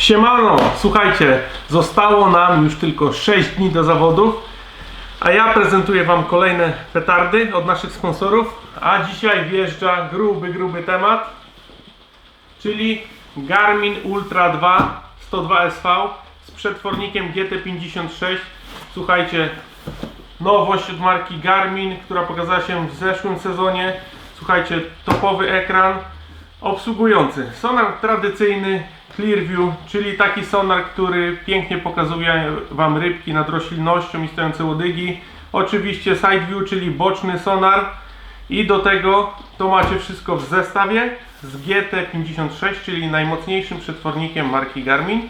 Siemano, słuchajcie, zostało nam już tylko 6 dni do zawodów, a ja prezentuję Wam kolejne petardy od naszych sponsorów, a dzisiaj wjeżdża gruby, gruby temat, czyli Garmin Ultra 2 102 SV z przetwornikiem GT56. Słuchajcie, nowość od marki Garmin, która pokazała się w zeszłym sezonie. Słuchajcie, topowy ekran, obsługujący sonar tradycyjny Clearview, czyli taki sonar, który pięknie pokazuje Wam rybki nad roślinnością i stojące łodygi. Oczywiście side view, czyli boczny sonar i do tego to macie wszystko w zestawie z GT56, czyli najmocniejszym przetwornikiem marki Garmin.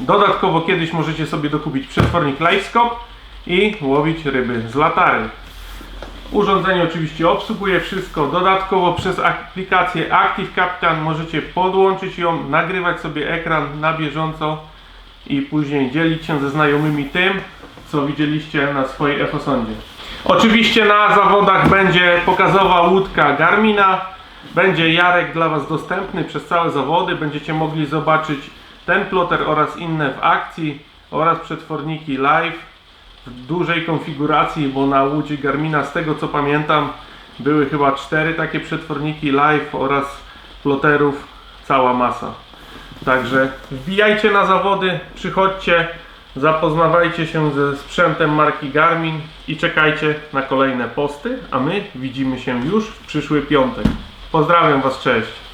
Dodatkowo kiedyś możecie sobie dokupić przetwornik Livescope i łowić ryby z latary. Urządzenie oczywiście obsługuje wszystko. Dodatkowo przez aplikację Active Capcan możecie podłączyć ją, nagrywać sobie ekran na bieżąco i później dzielić się ze znajomymi tym, co widzieliście na swojej Efosondzie. Oczywiście na zawodach będzie pokazowa łódka Garmina. Będzie Jarek dla Was dostępny przez całe zawody. Będziecie mogli zobaczyć ten ploter oraz inne w akcji oraz przetworniki live dużej konfiguracji, bo na łódzi Garmina z tego co pamiętam były chyba cztery takie przetworniki live oraz ploterów cała masa. Także wbijajcie na zawody, przychodźcie, zapoznawajcie się ze sprzętem marki Garmin i czekajcie na kolejne posty, a my widzimy się już w przyszły piątek. Pozdrawiam Was, cześć!